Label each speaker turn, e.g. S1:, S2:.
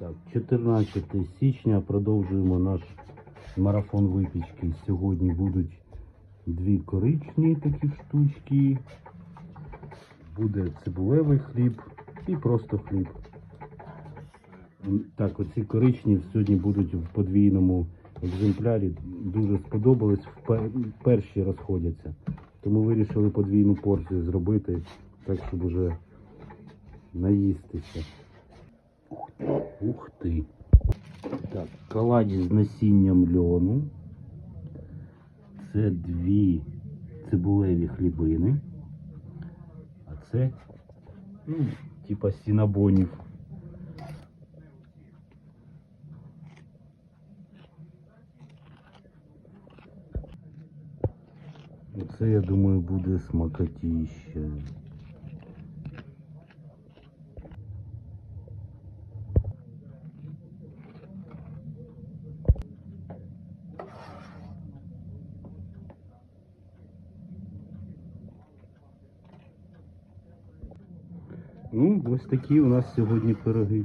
S1: Так, 14 січня продовжуємо наш марафон випічки. Сьогодні будуть дві коричні такі штучки. Буде цибулевий хліб і просто хліб. Так, оці коричні сьогодні будуть в подвійному екземплярі. Дуже сподобались, перші розходяться. Тому вирішили подвійну порцію зробити, так щоб уже наїстися. Ух. Ух. Так, коладі з насінням льону. Це дві цибулеві хлібини. А це, ну, типа сінабонів. Оце, я думаю, буде смакотіще. Ну, ось такі у нас сьогодні пироги.